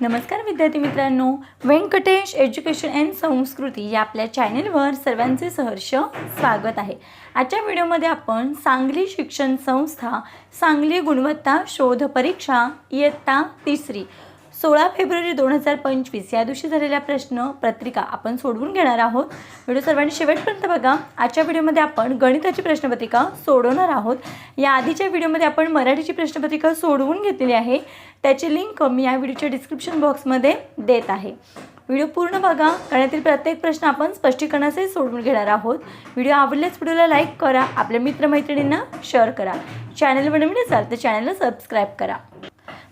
नमस्कार विद्यार्थी मित्रांनो. व्यंकटेश एज्युकेशन अँड संस्कृती या आपल्या चॅनेलवर सर्वांचे सहर्ष स्वागत आहे. आजच्या व्हिडिओमध्ये आपण सांगली शिक्षण संस्था सांगली गुणवत्ता शोध परीक्षा इयत्ता तिसरी सोळा फेब्रुवारी दोन हजार पंचवीस या दिवशी झालेल्या प्रश्न पत्रिका आपण सोडवून घेणार आहोत. व्हिडिओ सर्वांनी शेवटपर्यंत बघा. आजच्या व्हिडिओमध्ये आपण गणिताची प्रश्नपत्रिका सोडवणार आहोत. या आधीच्या व्हिडिओमध्ये आपण मराठीची प्रश्नपत्रिका सोडवून घेतलेली आहे. त्याची लिंक मी या व्हिडिओच्या डिस्क्रिप्शन बॉक्समध्ये देत आहे. व्हिडिओ पूर्ण बघा. कारण प्रत्येक प्रश्न आपण स्पष्टीकरणासही सोडवून घेणार आहोत. व्हिडिओ आवडल्यास व्हिडिओला लाईक करा. आपल्या मित्रमैत्रिणींना शेअर करा. चॅनलवर नवीन असाल तर चॅनलला सबस्क्राईब करा.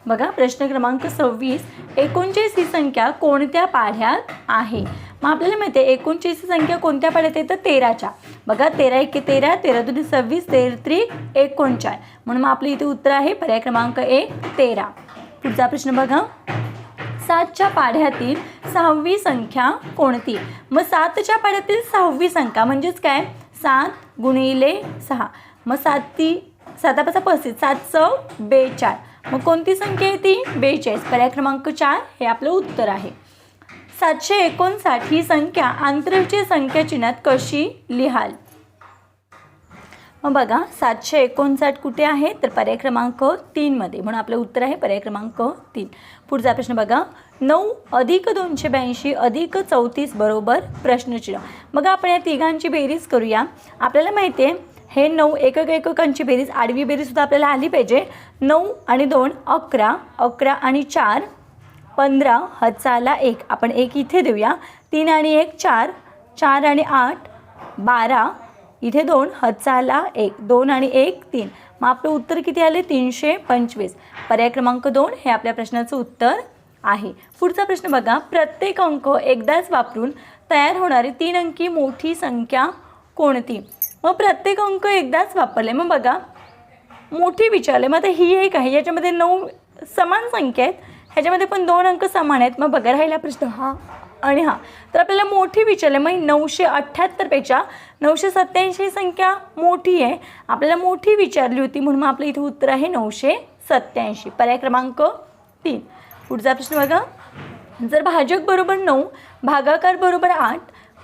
बघा प्रश्न क्रमांक सव्वीस एकोणचाळीस ही संख्या कोणत्या पाढ्यात आहे? मग आपल्याला माहिती आहे एकोणचाळीस ही संख्या कोणत्या पाढ्यात आहे? तर तेराच्या. बघा तेरा एके तेरा तेरा दोन्ही सव्वीस तेर त्रिक एकोणचाळीस म्हणून मग आपलं इथे उत्तर आहे पर्याय क्रमांक एक तेरा. पुढचा प्रश्न बघा. सातच्या पाढ्यातील सहावी संख्या कोणती? मग सातच्या पाढ्यातील सहावी संख्या म्हणजेच काय? सात गुणिले सहा. मग सात ती सातापाचा पस्तीस सात चौ बेचाळ. मग कोणती संख्या आहे ती? बेचाळीस. पर्याय क्रमांक चार हे आपलं उत्तर आहे. सातशे एकोणसाठ ही संख्या आंतरराष्ट्रीय संख्या चिन्हात कशी लिहाल? मग बघा सातशे एकोणसाठ कुठे आहे? तर पर्याय क्रमांक तीनमध्ये म्हणून आपलं उत्तर आहे पर्याय क्रमांक तीन. पुढचा प्रश्न बघा. नऊ अधिक दोनशे ब्याऐंशी अधिक चौतीस बरोबर प्रश्नचिन्ह. मग आपण या तिघांची बेरीज करूया. आपल्याला माहिती आहे हे नऊ एकक एककांची बेरीज आडवी बेरीजसुद्धा आपल्याला आली पाहिजे. नऊ आणि दोन अकरा अकरा आणि चार पंधरा हचाला एक. आपण एक इथे देऊया. तीन आणि एक चार चार आणि आठ बारा इथे दोन हचाला एक. दोन आणि एक तीन. मग आपलं उत्तर किती आले? तीनशे पंचवीस. पर्याय क्रमांक दोन हे आपल्या प्रश्नाचं उत्तर आहे. पुढचा प्रश्न बघा. प्रत्येक अंक एकदाच वापरून तयार होणारी तीन अंकी मोठी संख्या कोणती? मग प्रत्येक अंक एकदाच वापरले. मग बघा मोठी विचारले. मग आता ही एक आहे याच्यामध्ये नऊ समान संख्या आहेत. ह्याच्यामध्ये पण दोन अंक समान आहेत. मग बघा राहिला प्रश्न. हा. आणि हा. तर आपल्याला मोठी विचारले. मग नऊशे अठ्ठ्याहत्तरपेक्षा नऊशे सत्त्याऐंशी संख्या मोठी आहे. आपल्याला मोठी विचारली होती म्हणून मग आपलं इथे उत्तर आहे नऊशे सत्त्याऐंशी. पर्याय क्रमांक तीन. पुढचा प्रश्न बघा. जर भाजक बरोबर नऊ भागाकार बरोबर आठ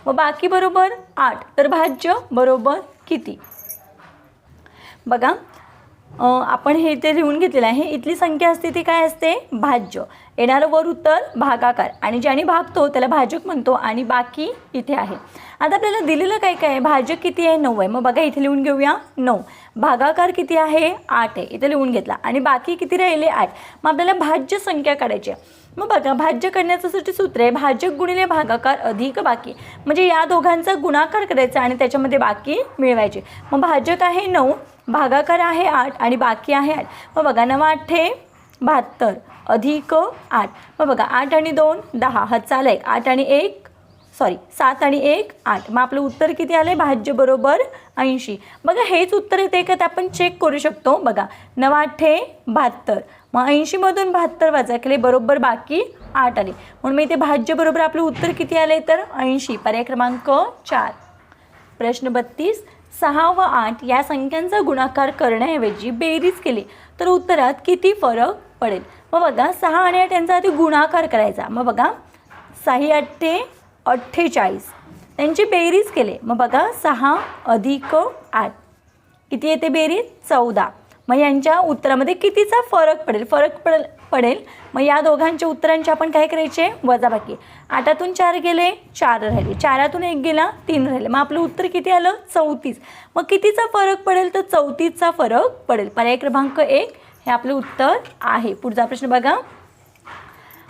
व बाकी बरोबर आठ तर भाज्य बरोबर किती? बघा आपण हे इथे लिहून घेतलेलं आहे. इथली संख्या असते ती काय असते? भाज्य. येणारं वर उत्तर भागाकार. आणि ज्याने भागतो त्याला भाजक म्हणतो आणि बाकी इथे आहे. आता आपल्याला दिलेलं काय काय आहे? भाजक किती आहे? नऊ आहे. मग बघा इथे लिहून घेऊया. नऊ. भागाकार किती आहे? आठ आहे. इथे लिहून घेतला. आणि बाकी किती राहिले? आठ. मग आपल्याला भाज्य संख्या काढायची आहे. मग बघा भाज्य करण्याचं सूत्र आहे भाजक गुणिले भागाकार अधिक बाकी. म्हणजे या दोघांचा गुणाकार करायचा आणि त्याच्यामध्ये बाकी मिळवायचे. मग भाजक आहे नऊ. भागाकार आहे आठ आणि बाकी आहे आठ. मग बघा नवा आठे बहात्तर. अधिक आठ. मग बघा आठ आणि दोन दहा. हचाला एक. आठ आणि एक सॉरी सात आणि एक आठ. मग आपलं उत्तर किती आलं आहे भाज्य बरोबर ऐंशी. बघा हेच उत्तर येते का ते आपण चेक करू शकतो. बघा नवाठे बहात्तर. मग ऐंशीमधून बहात्तर वाजा केले बरोबर बाकी आठ आले. म्हणून मी इथे भाज्य बरोबर आपलं उत्तर किती आले तर ऐंशी. पर्याय क्रमांक चार. प्रश्न बत्तीस. सहा व आठ या संख्यांचा गुणाकार करण्याऐवजी बेरीज केली तर उत्तरात किती फरक पडेल? मग बघा सहा आणि आठ यांचा आधी गुणाकार करायचा. मग बघा साही अठ्ठे अठ्ठेचाळीस. त्यांची बेरीज केले. मग बघा सहा अधिक आठ. किती येते बेरीज? चौदा. मग यांच्या उत्तरामध्ये कितीचा फरक पडेल? फरक पडेल पडेल. मग या दोघांच्या उत्तरांचे आपण काय करायचे? वजाबाकी. आठातून चार गेले चार राहिले. चारातून एक गेला तीन राहिले. मग आपलं उत्तर किती आलं? चौतीस. मग कितीचा फरक पडेल? तर चौतीसचा फरक पडेल. पर्याय क्रमांक एक हे आपलं उत्तर आहे. पुढचा प्रश्न बघा.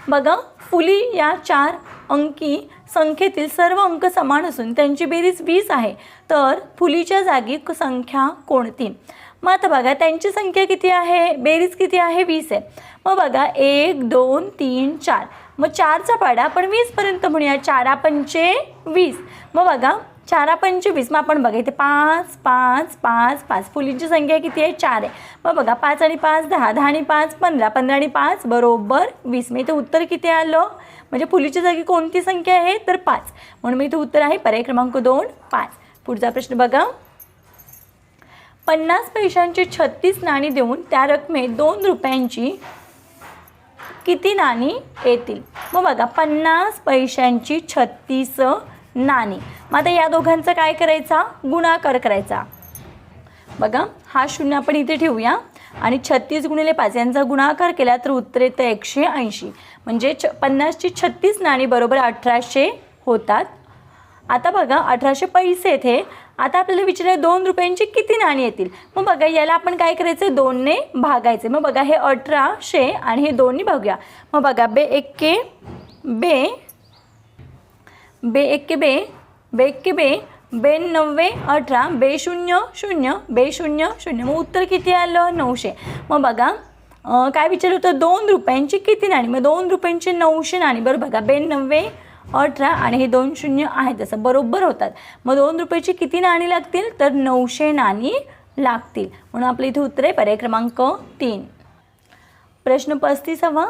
बघा फुली या चार अंकी संख्येतील सर्व अंक समान असून त्यांची बेरीज वीस आहे. तर फुलीच्या जागी संख्या कोणती? मग आता बघा त्यांची संख्या किती आहे? बेरीज किती आहे? वीस आहे. मग बघा एक दोन तीन चार. मग चारचा पाडा आपण वीसपर्यंत म्हणूया. चारा पंचे वीस. मग बघा चारा पंचे वीस. मग आपण बघा इथे पाच पाच पाच पाच. फुलींची संख्या किती आहे? चार आहे. मग बघा पाच आणि पाच दहा. दहा आणि पाच पंधरा. पंधरा आणि पाच बरोबर वीस. मग इथे उत्तर किती आलं? म्हणजे फुलीच्या जागी कोणती संख्या आहे? तर पाच. म्हणून मग इथे उत्तर आहे पर्याय क्रमांक दोन पाच. पुढचा प्रश्न बघा. पन्नास पैशांची छत्तीस नाणी देऊन त्या रकमेत दोन रुपयांची किती नाणी येतील? मग बघा पन्नास पैशांची छत्तीस नाणी. मग आता या दोघांचा काय करायचा? गुणाकार करायचा. बघा हा शून्य आपण इथे ठेवूया. आणि छत्तीस गुणिले पाच यांचा गुणाकार केला तर उत्तर येतं एकशे ऐंशी. म्हणजे छ पन्नासची छत्तीस नाणी बरोबर अठराशे होतात. आता बघा अठराशे पैसे येथे आता आपल्याला विचारलं दोन रुपयांची किती नाणी येतील? मग बघा याला आपण काय करायचं दोनने भागायचे मग बघा हे अठराशे आणि हे दोन्ही भागूया. मग बघा बे एक्के बे बे एक्के बे बे एक्के बे बे नव्वे अठरा बे शून्य शून्य बे शून्य शून्य. मग उत्तर किती आलं? नऊशे. मग बघा काय विचारलं होतं? दोन रुपयांची किती नाणी? मग दोन रुपयांची नऊशे नाणी. बरं बघा बे नव्वे अठरा आणि हे दोन शून्य आहेत. तसं बरोबर होतात. मग दोन रुपयाची किती नाणी लागतील? तर नऊशे नाणी लागतील. म्हणून आपलं इथे उत्तर आहे पर्याय क्रमांक तीन. प्रश्न पस्तीसावा.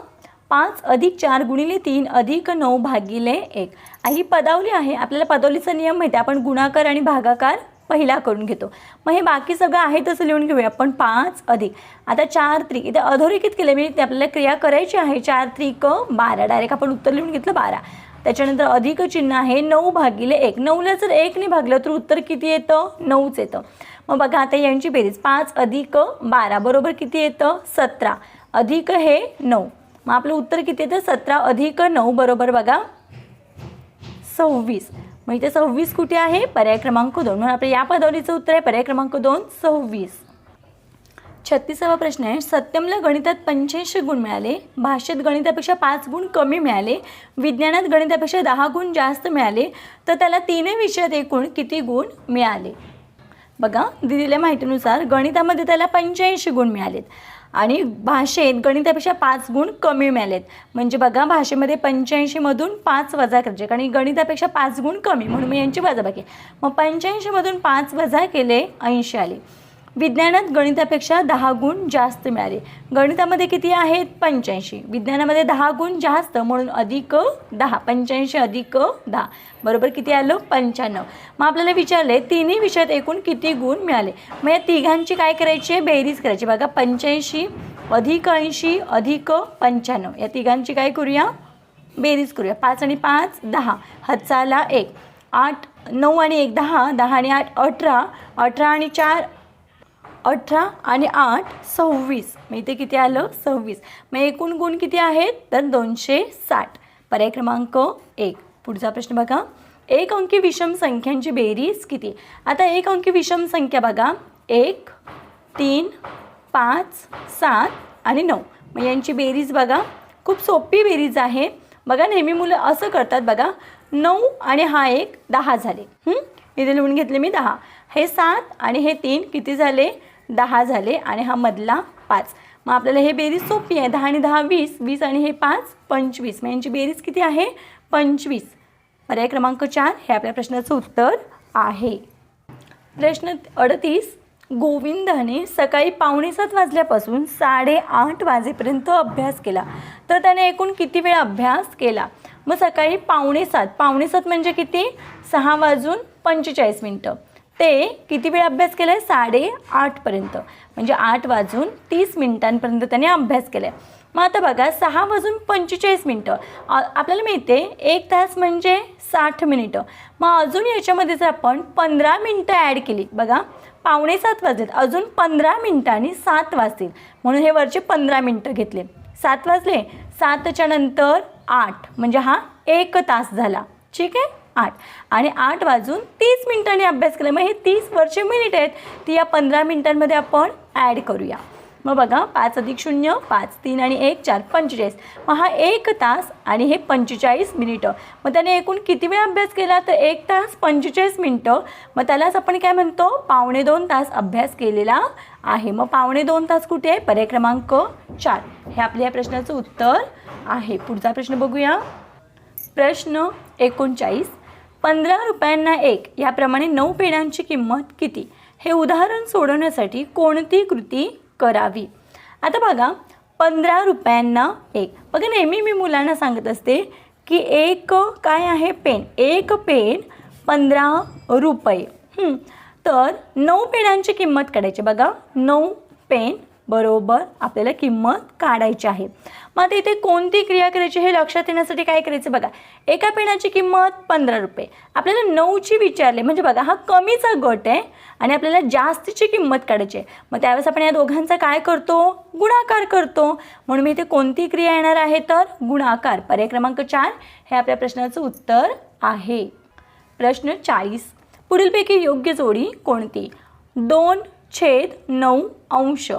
पाच अधिक चार गुणिले तीन अधिक नऊ भागिले एक. ही पदावली आहे. आपल्याला पदावलीचा नियम माहिती आहे. आपण गुणाकार आणि भागाकार पहिला करून घेतो. मग हे बाकी सगळं आहे तसं लिहून घेऊया. आपण पाच अधिक. आता चार त्रिक. इथे अधोरेखित केले. म्हणजे ते आपल्याला क्रिया करायची आहे. चार त्रिक बारा. डायरेक्ट आपण उत्तर लिहून घेतलं बारा. त्याच्यानंतर अधिक चिन्ह आहे नऊ भागिले एक. नऊला जर एकने भागलं तर उत्तर किती येतं? नऊच येतं. मग बघा आता यांची बेरीज. पाच अधिक बारा. बरोबर किती येतं? सतरा. अधिक हे नऊ. मग आपलं उत्तर किती येतं? सतरा अधिक नऊ. बरोबर बघा सव्वीस. मग इथे सव्वीस कुठे आहे? पर्याय क्रमांक दोन. म्हणून आपल्या या पदावलीचं उत्तर आहे पर्याय क्रमांक दोन सव्वीस. छत्तीसावा प्रश्न आहे. सत्यमला गणितात पंच्याऐंशी गुण मिळाले. भाषेत गणितापेक्षा पाच गुण कमी मिळाले. विज्ञानात गणितापेक्षा दहा गुण जास्त मिळाले. तर त्याला तीनही विषयात एकूण किती गुण मिळाले? बघा दिलेल्या माहितीनुसार गणितामध्ये त्याला पंच्याऐंशी गुण मिळालेत. आणि भाषेत गणितापेक्षा पाच गुण कमी मिळालेत. म्हणजे बघा भाषेमध्ये पंच्याऐंशीमधून पाच वजा करायचे कारण गणितापेक्षा पाच गुण कमी. म्हणून मी यांची वजाबाकी मग पंच्याऐंशीमधून पाच वजा केले ऐंशी आले. विज्ञानात गणितापेक्षा दहा गुण जास्त मिळाले. गणितामध्ये किती आहेत? पंच्याऐंशी. विज्ञानामध्ये दहा गुण जास्त म्हणून अधिक दहा. पंच्याऐंशी अधिक दहा. बरोबर किती आलं? पंच्याण्णव. मग आपल्याला विचारले तिन्ही विषयात एकूण किती गुण मिळाले? मग या तिघांची काय करायची आहे? बेरीज करायची. बघा पंच्याऐंशी अधिक ऐंशी अधिक पंच्याण्णव. या तिघांची काय करूया? बेरीज करूया. पाच आणि पाच दहा. हचाला एक. आठ नऊ आणि एक दहा. दहा आणि आठ अठरा. अठरा आणि चार अठरा आणि आठ सव्वीस. मग इथे किती आलं? सव्वीस. मग एकूण गुण किती आहेत? तर दोनशे साठ. पर्याय क्रमांक एक. पुढचा प्रश्न बघा. एक अंकी विषम संख्यांची बेरीज किती? आता एक अंकी विषम संख्या बघा. एक तीन पाच सात आणि नऊ. मग यांची बेरीज बघा. खूप सोपी बेरीज आहे. बघा नेहमी मुलं असं करतात बघा. नऊ आणि हा एक दहा झाले. इथे लिहून घेतले मी दहा. हे सात आणि हे तीन किती झाले? दहा झाले आणि हा मधला पाच. मग आपल्याला हे बेरीज सोपी आहे. दहा आणि दहा वीस वीस आणि हे पाच पंचवीस. मग यांची बेरीज किती आहे? पंचवीस. पर्याय क्रमांक चार हे आपल्या प्रश्नाचं उत्तर आहे. प्रश्न अडतीस. गोविंदाने सकाळी पावणे सात वाजल्यापासून साडेआठ वाजेपर्यंत अभ्यास केला. तर त्याने एकूण किती वेळ अभ्यास केला? मग सकाळी पावणे सात. पावणे सात म्हणजे किती? सहा वाजून पंचेचाळीस मिनटं. ते किती वेळ अभ्यास केला आहे साडेआठपर्यंत म्हणजे आठ वाजून तीस मिनिटांपर्यंत त्याने अभ्यास केला आहे मग आता बघा सहा वाजून पंचेचाळीस मिनटं. आपल्याला मिळते एक तास म्हणजे साठ मिनिटं. मग अजून याच्यामध्ये जर आपण पंधरा मिनटं ॲड केली बघा पावणे सात वाजलेत. अजून पंधरा मिनटांनी सात वाजतील. म्हणून हे वरचे पंधरा मिनटं घेतले. सात वाजले. सातच्या नंतर आठ. म्हणजे हा एक तास झाला. ठीक आहे? आठ. आणि आठ वाजून तीस मिनिटांनी अभ्यास केला. मग हे तीस वरचे मिनिट आहेत ती या पंधरा मिनिटांमध्ये आपण ॲड करूया. मग बघा पाच अधिक शून्य पाच तीन आणि एक चार पंचेचाळीस. मग हा एक तास आणि हे पंचेचाळीस मिनिटं मग त्याने एकूण किती वेळ अभ्यास केला? तर एक तास पंचेचाळीस मिनिटं मग त्यालाच आपण काय म्हणतो? पावणे दोन तास अभ्यास केलेला आहे. मग पावणे दोन तास कुठे आहे? पर्याय क्रमांक चार. हे आपल्या या प्रश्नाचं उत्तर आहे. पुढचा प्रश्न बघूया. प्रश्न एकोणचाळीस. पंधरा रुपयांना एक याप्रमाणे नऊ पेढ्यांची किंमत किती? हे उदाहरण सोडवण्यासाठी कोणती कृती करावी? आता बघा पंधरा रुपयांना एक. बघा नेहमी मी मुलांना सांगत असते की एक काय आहे पेन? एक पेन पंधरा रुपये. तर नऊ पेनांची किंमत काढायची. बघा नऊ पेन बरोबर आपल्याला किंमत काढायची आहे. मग आता इथे कोणती क्रिया करायची हे लक्षात येण्यासाठी काय करायचं बघा. एका पेनाची किंमत पंधरा रुपये. आपल्याला नऊची विचारले म्हणजे बघा हा कमीचा गट आहे आणि आपल्याला जास्तीची किंमत काढायची आहे. मग त्यावेळेस आपण या दोघांचा काय करतो? गुणाकार करतो. म्हणून मी इथे कोणती क्रिया येणार आहे तर? गुणाकार. पर्याय क्रमांक चार हे आपल्या प्रश्नाचं उत्तर आहे. प्रश्न चाळीस. पुढीलपैकी योग्य जोडी कोणती? दोन छेद नऊ अंश.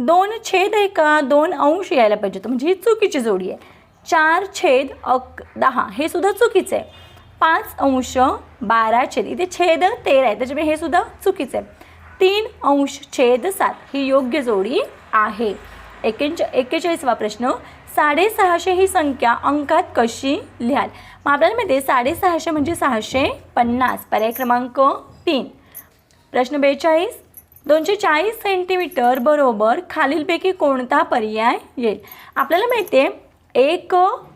दोन छेद आहे का? दोन अंश यायला पाहिजे म्हणजे ही चुकीची जोडी आहे. चार छेद अक दहा हे सुद्धा चुकीचं आहे. पाच अंश बारा छेद इथे छेद तेरा आहे. त्याच्यामुळे हे सुद्धा चुकीचं आहे. तीन अंश छेद सात ही योग्य जोडी आहे. एकेच एक्केचाळीसवा प्रश्न. साडेसहाशे ही संख्या अंकात कशी लिहाल? मग आपल्याला माहिती आहे साडेसहाशे म्हणजे सहाशे पन्नास पर्याय क्रमांक तीन. प्रश्न बेचाळीस. दोनशे चाळीस सेंटीमीटर बरोबर खालीलपैकी कोणता पर्याय येईल? आपल्याला माहिती आहे एक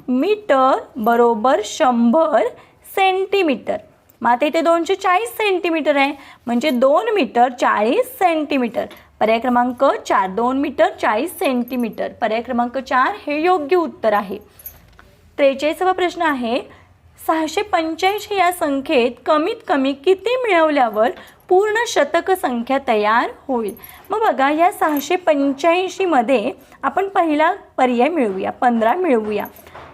मीटर बरोबर शंभर सेंटीमीटर. मग आता इथे दोनशे चाळीस सेंटीमीटर आहे. म्हणजे दोन मीटर चाळीस सेंटीमीटर. पर्याय क्रमांक चार. दोन मीटर चाळीस सेंटीमीटर. पर्याय क्रमांक चार हे योग्य उत्तर आहे. त्रेचाळीसावा प्रश्न आहे सहाशे पंच्याऐंशी या संख्येत कमीत कमी किती मिळवल्यावर पूर्ण शतक संख्या तयार होईल. मग बघा या सहाशे पंच्याऐंशीमध्ये आपण पहिला पर्याय मिळवूया पंधरा मिळवूया.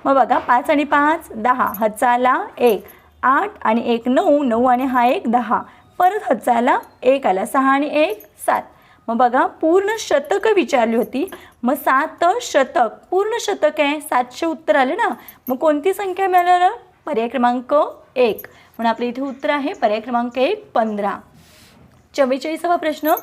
मग बघा पाच आणि पाच दहा. हचाला एक आठ आणि एक नऊ. नऊ आणि हा एक दहा. परत हचाला एक आला सहा आणि एक सात. मग बघा पूर्ण शतक विचारली होती. मग सात शतक पूर्ण शतक आहे. सातशे उत्तर आले ना? मग कोणती संख्या मिळालं? पर्याय क्रमांक एक. म्हणून आपल्या इथे उत्तर आहे पर्याय क्रमांक एक पंधरा. चव्वेचाळीसावा प्रश्न.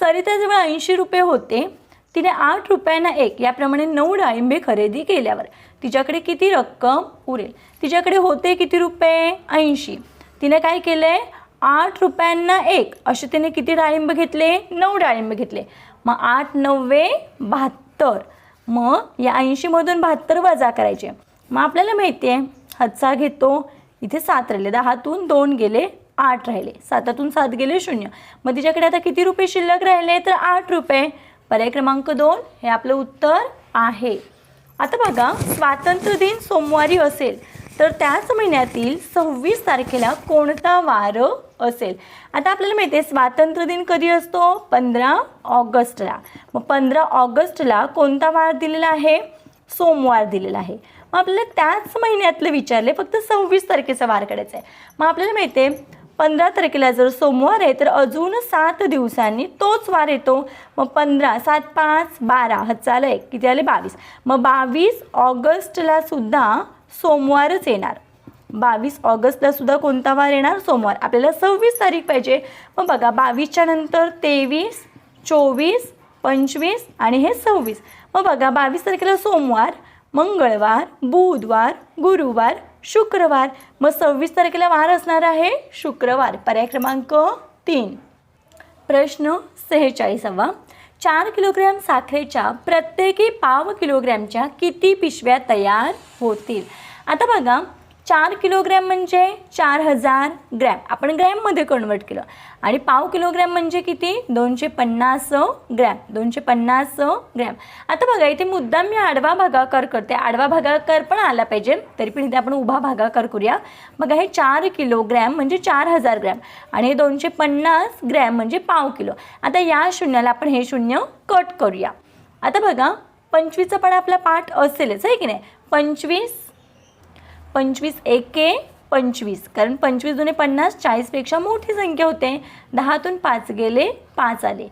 सरिताजवळ ऐंशी रुपये होते. तिने आठ रुपयांना एक याप्रमाणे नऊ डाळिंबे खरेदी केल्यावर. तिच्याकडे किती रक्कम? उरेल तिच्याकडे होते किती रुपये? ऐंशी. तिने काय केलं? आहे आठ रुपयांना एक. असे तिने किती डाळिंब घेतले? नऊ डाळिंब घेतले. मग आठ नव्वे बहात्तर. मग या ऐंशीमधून बहात्तर वजा करायचे. मग आपल्याला माहिती आहे हातचा घेतो. इथे सात राहिले. दहातून दोन गेले. आठ राहिले. सातातून सात गेले शून्य. मग तिच्याकडे आता किती रुपये शिल्लक राहिले? तर आठ रुपये. पर्याय क्रमांक दोन हे आपलं उत्तर आहे. आता बघा स्वातंत्र्य दिन सोमवारी असेल तर त्याच महिन्यातील सव्वीस तारखेला कोणता वार असेल? आता आपल्याला माहिती आहे स्वातंत्र्य दिन कधी असतो? पंधरा ऑगस्टला. मग पंधरा ऑगस्टला कोणता वार दिलेला आहे? सोमवार दिलेला आहे. मग आपल्याला त्याच महिन्यातलं विचारले फक्त सव्वीस तारखेचा वार काढायचा आहे मग आपल्याला माहिती आहे पंधरा तारखेला जर सोमवार आहे तर अजून सात दिवसांनी तोच वार येतो. मग पंधरा सात पाच बारा हचाला एक किती आले? बावीस. मग बावीस ऑगस्टला सुद्धा सोमवारच येणार. बावीस ऑगस्टला सुद्धा कोणता वार येणार? सोमवार. आपल्याला सव्वीस तारीख पाहिजे. मग बघा बावीसच्या नंतर तेवीस चोवीस पंचवीस आणि हे सव्वीस. मग बघा बावीस तारखेला सोमवार मंगळवार बुधवार गुरुवार शुक्रवार. मग सव्वीस तारखेला वार असणार आहे शुक्रवार. पर्याय क्रमांक तीन. प्रश्न सेहेचाळीसावा. चार किलोग्रॅम साखरेच्या प्रत्येकी पाव किलोग्रॅमच्या किती पिशव्या तयार होतील? आता बघा चार किलोग्रॅम म्हणजे चार हजार ग्रॅम. आपण ग्रॅममध्ये कन्वर्ट केलं. आणि पाव किलोग्रॅम म्हणजे किती? दोनशे पन्नास ग्रॅम. दोनशे पन्नास ग्रॅम. आता बघा इथे मुद्दाम मी आडवा भागाकार करते. आडवा भागाकार पण आला पाहिजे. तरी पण इथे आपण उभा भागाकार करूया. बघा हे चार किलोग्रॅम म्हणजे चार हजार ग्रॅम. आणि हे दोनशे पन्नास ग्रॅम म्हणजे पाव किलो. आता या शून्याला आपण हे शून्य कट करूया. आता बघा पंचवीसचा पण आपला पाठ असेलच आहे की नाही? पंचवीस पंचवीस एके पंचवीस. कारण पंचवीस दुने पन्नास चाळीसपेक्षा मोठी संख्या होते. दहातून पाच गेले पाच आले.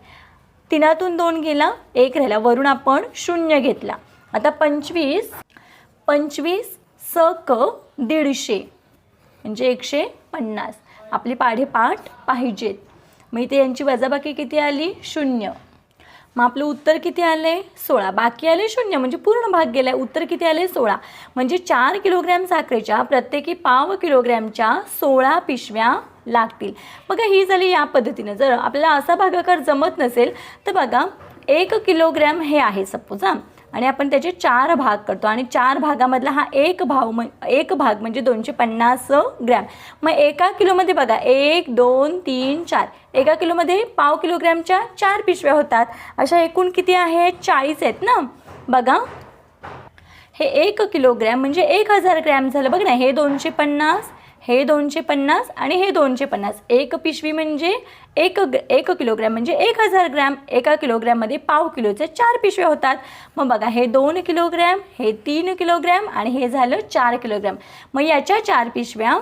तिनातून दोन गेला एक राहिला. वरून आपण शून्य घेतला. आता पंचवीस पंचवीस स क दीडशे. म्हणजे एकशे पन्नास. आपली पाढेपाठ पाहिजेत. मग इथे यांची वजाबाकी किती आली? शून्य. मग आपलं उत्तर किती आले सोळा. बाकी आले शून्य. म्हणजे पूर्ण भाग गेला उत्तर किती आले सोळा. म्हणजे चार किलोग्रॅम साखरेच्या प्रत्येकी पाव किलोग्रॅमच्या सोळा पिशव्या लागतील. बघा ही झाली या पद्धतीनं. जर आपल्याला असा भागाकार जमत नसेल तर बघा एक किलोग्रॅम हे आहे सपोज हां. आणि आपण त्याचे चार भाग करतो. आणि चार भागामधला हा एक भाव म एक भाग म्हणजे दोनशे पन्नास ग्रॅम. मग एका किलोमध्ये बघा एक दोन तीन चार. एका किलोमध्ये पाव किलोग्रॅमच्या चार पिशव्या होतात. अशा एकूण किती आहेत चाळीस आहेत ना? बघा. हे एक किलोग्रॅम म्हणजे एक हजार ग्रॅम झालं. बघ ना हे दोनशे पन्नास हे दोनशे पन्नास आणि हे दोनशे पन्नास. एक पिशवी म्हणजे एक एक किलोग्रॅम म्हणजे एक हजार ग्रॅम. एका किलोग्रॅममध्ये पाव किलोचे चार पिशव्या होतात. मग बघा हे दोन किलोग्रॅम हे तीन किलोग्रॅम आणि हे झालं चार किलोग्रॅम. मग याच्या चार पिशव्या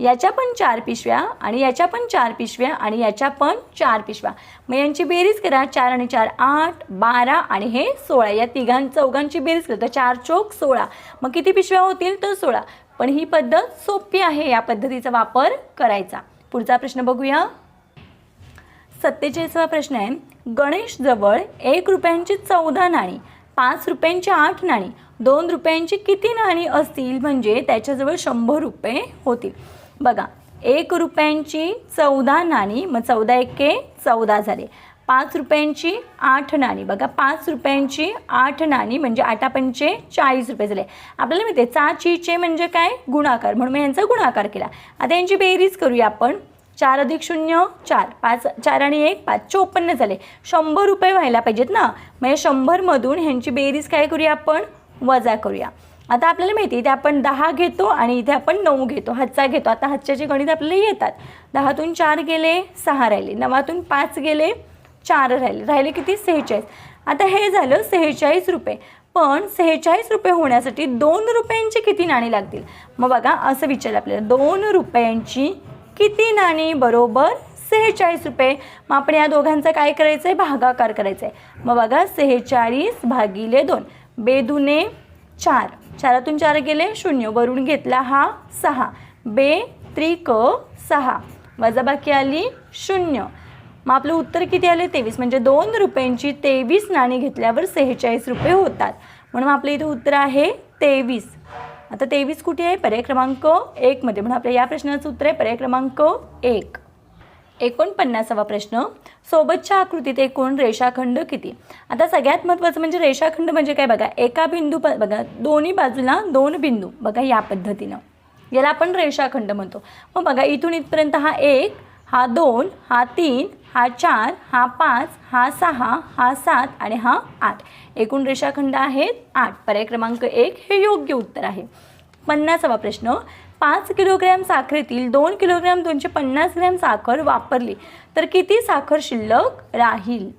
याच्या पण चार पिशव्या आणि याच्या पण चार पिशव्या आणि याच्या पण चार पिशव्या. मग यांची बेरीज करा. चार आणि चार आठ बारा आणि हे सोळा. या तिघां चौघांची बेरीज करा तर चार चोक सोळा. मग किती पिशव्या होतील? तर सोळा. पण ही पद्धत सोपी आहे या पद्धतीचा वापर करायचा. पुढचा प्रश्न बघूया. सत्तेचाळीसवा प्रश्न आहे. गणेशजवळ एक रुपयांची चौदा नाणी पाच रुपयांची आठ नाणी दोन रुपयांची किती नाणी असतील म्हणजे त्याच्याजवळ शंभर रुपये होतील. बघा एक रुपयांची चौदा नाणी मग चौदा एके चौदा झाले. पाच रुपयांची आठ नाणी. बघा पाच रुपयांची आठ नाणी म्हणजे आठा पंचे चाळीस रुपये झाले आपल्याला माहिती आहे चाचीचे म्हणजे काय? गुणाकार. म्हणून मी यांचा गुणाकार केला. आता यांची बेरीज करूया आपण. चार अधिक शून्य चार. पाच चार आणि एक पाच. चोपन्न झाले. शंभर रुपये व्हायला पाहिजेत ना? मग या शंभरमधून ह्यांची बेरीज काय करूया आपण? वजा करूया. आता आपल्याला माहिती आहे इथे आपण दहा घेतो आणि इथे आपण नऊ घेतो. हातचा घेतो. आता हातच्याचे गणित आपल्याला येतात. दहातून चार गेले सहा राहिले. नवातून पाच गेले चार राहिले. राहिले किती? सेहेचाळीस. आता हे झालं सेहेचाळीस रुपये. पण सेहेचाळीस रुपये होण्यासाठी दोन रुपयांची किती नाणी लागतील? मग बघा असं विचारलं आपल्याला. दोन रुपयांची किती नाणी? बरोबर सेहेचाळीस रुपये. मग आपण या दोघांचा काय करायचं आहे भागाकार करायचा आहे मग बघा सेहेचाळीस भागिले दोन. बेदुने चार. चारातून चार गेले शून्य. वरून घेतला हा सहा. बे त्रिक सहा. वजाबाकी आली शून्य. मग आपलं उत्तर किती आले तेवीस. म्हणजे दोन रुपयांची तेवीस नाणी घेतल्यावर सेहेचाळीस रुपये होतात. म्हणून आपलं इथं उत्तर आहे तेवीस. आता तेवीस कुठे आहे? पर्याय क्रमांक एकमध्ये म्हणून आपल्या या प्रश्नाचं उत्तर आहे पर्याय क्रमांक एक. एकोणपन्नासावा प्रश्न. सोबतच्या आकृतीत एकूण रेषाखंड किती? आता सगळ्यात महत्त्वाचं म्हणजे रेषाखंड म्हणजे काय बघा? एका बिंदू प बघा दोन्ही बाजूला दोन बिंदू. बघा या पद्धतीनं. याला आपण रेषाखंड म्हणतो. मग बघा इथून इथपर्यंत हा एक हा दोन हा तीन हा चार हा पाच हा सहा हा सात आणि हा आठ. एकूण रेषाखंड आहेत आठ. पर्याय क्रमांक एक हे योग्य उत्तर आहे. पन्नासावा प्रश्न. पाच किलोग्रॅम साखरेतील दोन किलोग्रॅम दोनशे पन्नास ग्रॅम साखर वापरली तर किती साखर शिल्लक राहील?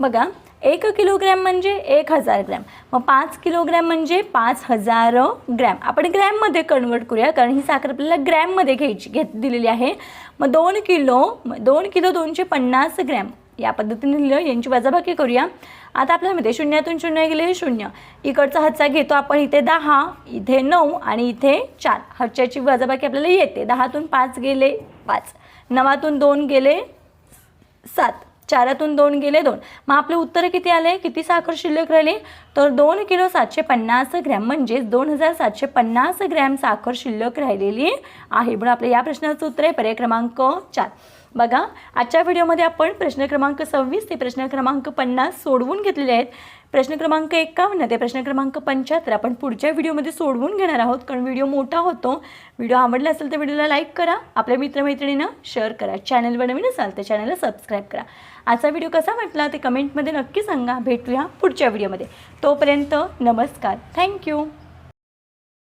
बघा एक किलोग्रॅम म्हणजे एक हजार ग्रॅम. मग पाच किलोग्रॅम म्हणजे पाच हजार ग्रॅम. आपण ग्रॅममध्ये कन्वर्ट करूया कारण ही साखर आपल्याला ग्रॅममध्ये घ्यायची घेत दिलेली आहे. मग दोन किलो दोन किलो दोनशे पन्नास ग्रॅम. या पद्धतीने लिहिलं यांची वजाबाकी करूया. आता आपल्यामध्ये शून्यातून शून्य गेले शून्य. इकडचा हच्चा घेतो आपण इथे दहा इथे नऊ आणि इथे चार. हच्च्याची वजाबाकी आपल्याला येते. दहातून पाच गेले पाच. नवातून दोन गेले सात. चारातून दोन गेले दोन. मग आपले उत्तर किती आले? किती साखर शिल्लक राहिली? तर दोन किलो सातशे पन्नास ग्रॅम म्हणजेच दोन हजार सातशे पन्नास ग्रॅम साखर शिल्लक राहिलेली आहे. म्हणून आपल्या या प्रश्नाचं उत्तर आहे पर्याय क्रमांक चार. बघा आजच्या व्हिडिओमध्ये आपण प्रश्न क्रमांक सव्वीस ते प्रश्न क्रमांक पन्नास सोडवून घेतलेले आहेत. प्रश्न क्रमांक एकावन्न ते प्रश्न क्रमांक पंच्याहत्तर आपण पुढच्या व्हिडिओमध्ये सोडवून घेणार आहोत. कारण व्हिडिओ मोठा होतो. व्हिडिओ आवडला असेल तर व्हिडिओला लाईक करा. आपल्या मित्रमैत्रिणींना शेअर करा. चॅनलवर नवीन असाल तर चॅनलला सबस्क्राईब करा. आजचा व्हिडिओ कसा वाटला ते कमेंटमध्ये नक्की सांगा. भेटूया पुढच्या व्हिडिओमध्ये. तोपर्यंत नमस्कार. थँक्यू.